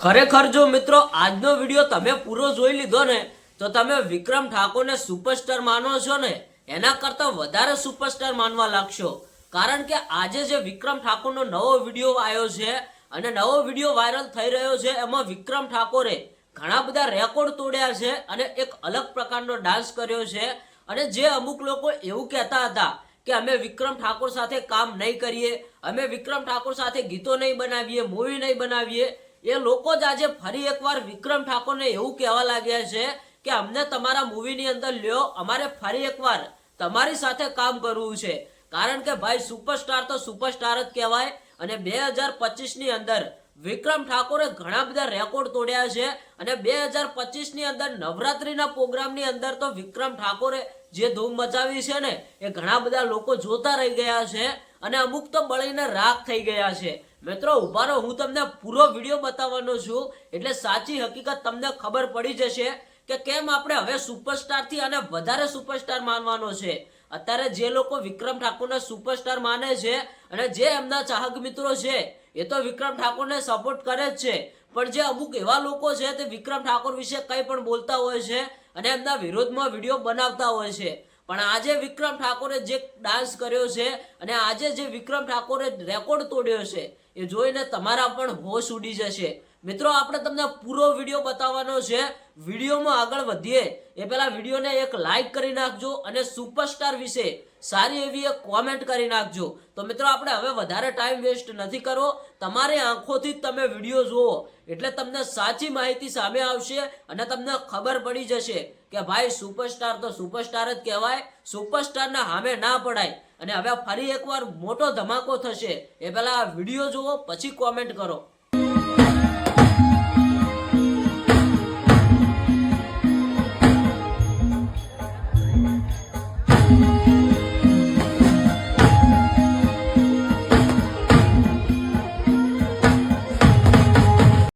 ખરેખર જો મિત્રો, આજનો વીડિયો તમે પૂરો જોઈ લીધો ને, તો તમે વિક્રમ ઠાકોરને સુપરસ્ટાર માનો છો ને, એના કરતા વધારે સુપરસ્ટાર માનવા લાગશો. કારણ કે આજે જે વિક્રમ ઠાકોરનો નવો વીડિયો આવ્યો છે અને નવો વીડિયો વાયરલ થઈ રહ્યો છે, એમાં વિક્રમ ઠાકોરે ઘણા બધા રેકોર્ડ તોડ્યા છે અને એક અલગ પ્રકારનો ડાન્સ કર્યો છે. અને જે અમુક લોકો એવું કહેતા હતા કે અમે વિક્રમ ઠાકોર સાથે કામ નહીં કરીએ, અમે વિક્રમ ઠાકોર સાથે ગીતો નહીં બનાવીએ મૂવી નહીં બનાવીએ એ લોકો જ આજે ફરી એકવાર વિક્રમ ઠાકોરને એવું કહેવા લાગ્યા છે કે અમને તમારા મૂવીની અંદર લ્યો, અમારે ફરી એકવાર તમારી સાથે કામ કરવું છે. કારણ કે ભાઈ સુપરસ્ટાર તો સુપરસ્ટાર જ કહેવાય અને બે હજાર પચીસની અંદર વિક્રમ ઠાકોરે ઘણા બધા રેકોર્ડ તોડ્યા છે અને બે હજાર પચીસની અંદર નવરાત્રિના પ્રોગ્રામની અંદર તો વિક્રમ ઠાકોરે જે ધૂમ મચાવી છે ને, એ ઘણા બધા લોકો જોતા રહી ગયા છે અને અમુક તો બળીને રાખ થઈ ગયા છે. મિત્રો ઊભા રહો હું તમને પૂરો વીડિયો બતાવવાનો છું. એટલે સાચી હકીકત તમને ખબર પડી જશે કે કેમ આપણે હવે સુપરસ્ટારથી અને વધારે સુપરસ્ટાર માનવાનો છે. અત્યારે જે લોકો વિક્રમ ઠાકોરને સુપરસ્ટાર માને છે અને જે એમના ચાહક મિત્રો છે, એ તો વિક્રમ ઠાકોરને સપોર્ટ કરે જ છે. પણ જે અમુક એવા લોકો છે તે વિક્રમ ઠાકોર વિશે કંઈ પણ બોલતા હોય છે અને એમના વિરોધમાં વીડિયો બનાવતા હોય છે. પણ આજે વિક્રમ ઠાકોરે જે ડાન્સ કર્યો છે અને આજે જે વિક્રમ ઠાકોરે રેકોર્ડ તોડ્યો છે, એ જોઈને તમારા પણ હોશ ઉડી જશે. મિત્રો, આપણે તમને પૂરો વીડિયો બતાવવાનો છે. વિડીયોમાં આગળ વધીએ. એ પહેલાં વિડીયોને એક લાઈક કરી નાખજો અને સુપરસ્ટાર વિશે સારી એવી એક કોમેન્ટ કરી નાખજો. તો મિત્રો, આપણે હવે વધારે ટાઈમ વેસ્ટ નથી કરવો. તમારી આંખોથી જ તમે વીડિયો જુઓ. એટલે તમને સાચી માહિતી સામે આવશે અને તમને ખબર પડી જશે કે ભાઈ સુપરસ્ટાર તો સુપરસ્ટાર જ કહેવાય. સુપરસ્ટારના સામે ના પડાય. અને હવે ફરી એકવાર મોટો ધમાકો થશે. એ પહેલાં વીડિયો જુઓ, પછી કોમેન્ટ કરો.